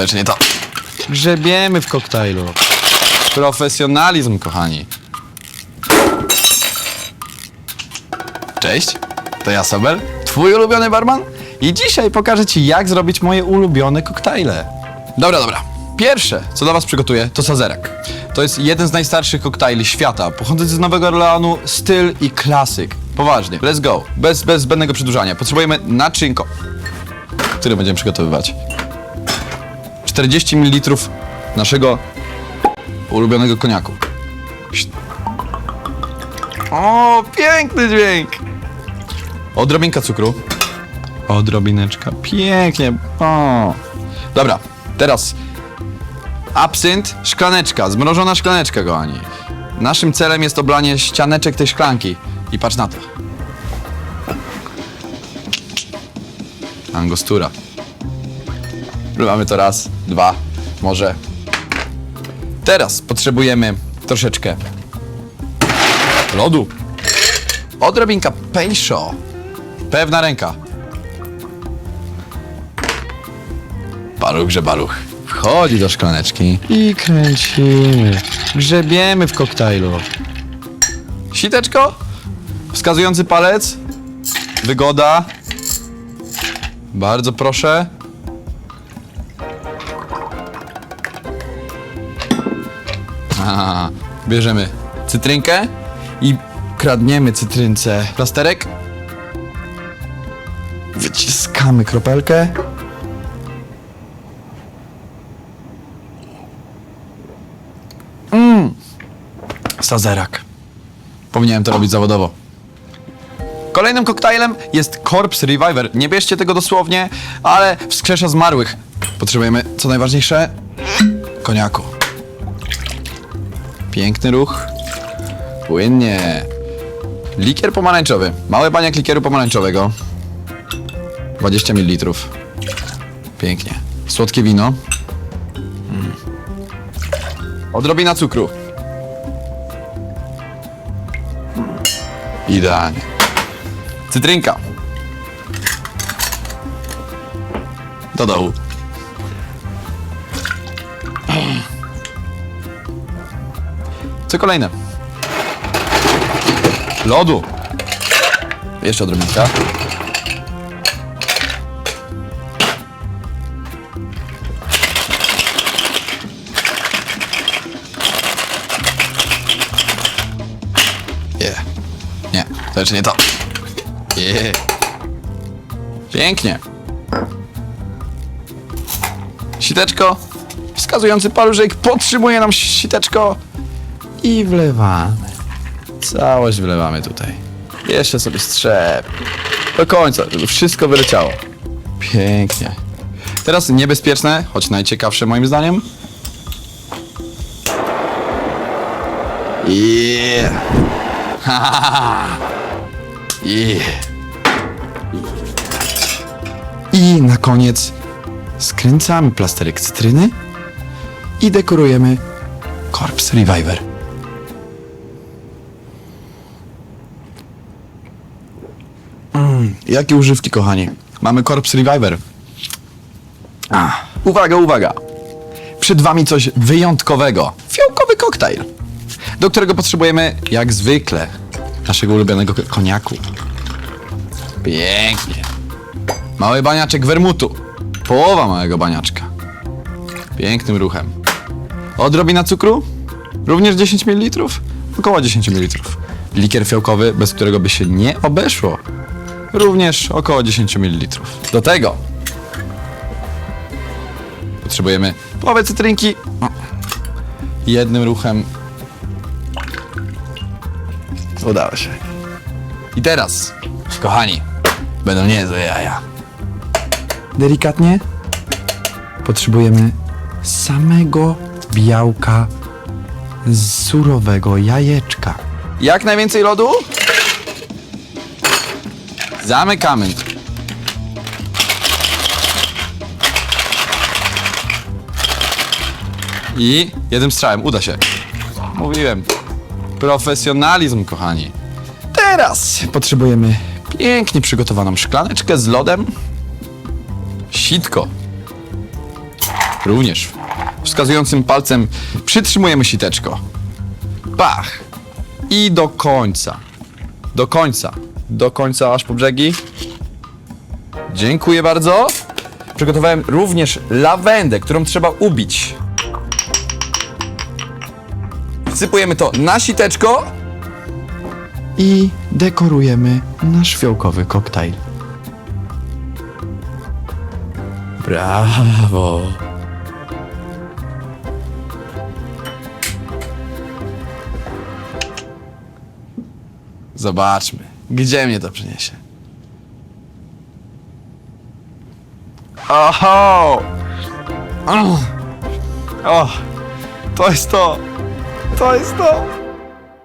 to jeszcze nie to. Grzebiemy w koktajlu. Profesjonalizm, kochani. Cześć, to ja Sobel, twój ulubiony barman i dzisiaj pokażę ci jak zrobić moje ulubione koktajle. Dobra, dobra. Pierwsze, co dla was przygotuję, to sazerek. To jest jeden z najstarszych koktajli świata, pochodzący z Nowego Orleanu, styl i klasyk. Poważnie, let's go. Bez, bez zbędnego przedłużania. Potrzebujemy naczynko, które będziemy przygotowywać. 40 ml naszego ulubionego koniaku. O, piękny dźwięk! Odrobinka cukru. Odrobineczka. Pięknie. O. Dobra, teraz absynt, szklaneczka, zmrożona szklaneczka, kochani. Naszym celem jest oblanie ścianeczek tej szklanki. I patrz na to. Angostura. Mamy to raz, dwa, może. Teraz potrzebujemy troszeczkę lodu. Odrobinka pejszo. Pewna ręka. Baluch, grzebaluch. Wchodzi do szklaneczki. I kręcimy. Grzebiemy w koktajlu. Siteczko. Wskazujący palec. Wygoda. Bardzo proszę. Bierzemy cytrynkę i kradniemy cytrynce plasterek. Wyciskamy kropelkę. Mmm. Sazerak. Powinienem to robić zawodowo. Kolejnym koktajlem jest Corpse Reviver. Nie bierzcie tego dosłownie, ale wskrzesza zmarłych. Potrzebujemy, co najważniejsze, koniaku. Piękny ruch. Płynnie. Likier pomarańczowy. Mały baniak likieru pomarańczowego. 20 ml. Pięknie. Słodkie wino. Mm. Odrobina cukru. Idealnie. Cytrynka. Do dołu. Co kolejne? Lodu. Jeszcze odrobinka. Nie. Nie, to jeszcze nie to. Nie. Pięknie. Siteczko. Wskazujący paluszek podtrzymuje nam siteczko. I wlewamy. Całość wlewamy tutaj. Jeszcze sobie strzep. Do końca, żeby wszystko wyleciało. Pięknie. Teraz niebezpieczne, choć najciekawsze moim zdaniem. Yeah. yeah. I na koniec skręcamy plasterek cytryny i dekorujemy Corpse Reviver. Jakie używki, kochani? Mamy Corpse Reviver. A, uwaga, uwaga. Przed wami coś wyjątkowego. Fiołkowy koktajl, do którego potrzebujemy, jak zwykle, naszego ulubionego ko- koniaku. Pięknie. Mały baniaczek wermutu. Połowa małego baniaczka. Pięknym ruchem. Odrobina cukru? Również 10 ml? Około 10 ml. Likier fiołkowy, bez którego by się nie obeszło. Również około 10 ml. Do tego potrzebujemy połowę cytrynki. Jednym ruchem. Udało się. I teraz, kochani, będą niezłe jaja. Delikatnie potrzebujemy samego białka z surowego jajeczka. Jak najwięcej lodu? Zamykamy. I jednym strzałem uda się. Mówiłem. Profesjonalizm, kochani. Teraz potrzebujemy pięknie przygotowaną szklaneczkę z lodem. Sitko. również. Wskazującym palcem przytrzymujemy siteczko. Pach! I do końca. Do końca. Do końca aż po brzegi. Dziękuję bardzo. Przygotowałem również lawendę, którą trzeba ubić. Wsypujemy to na siteczko i dekorujemy nasz fiołkowy koktajl. Brawo! Zobaczmy, gdzie mnie to przyniesie. Oho! O, to jest to! To jest to!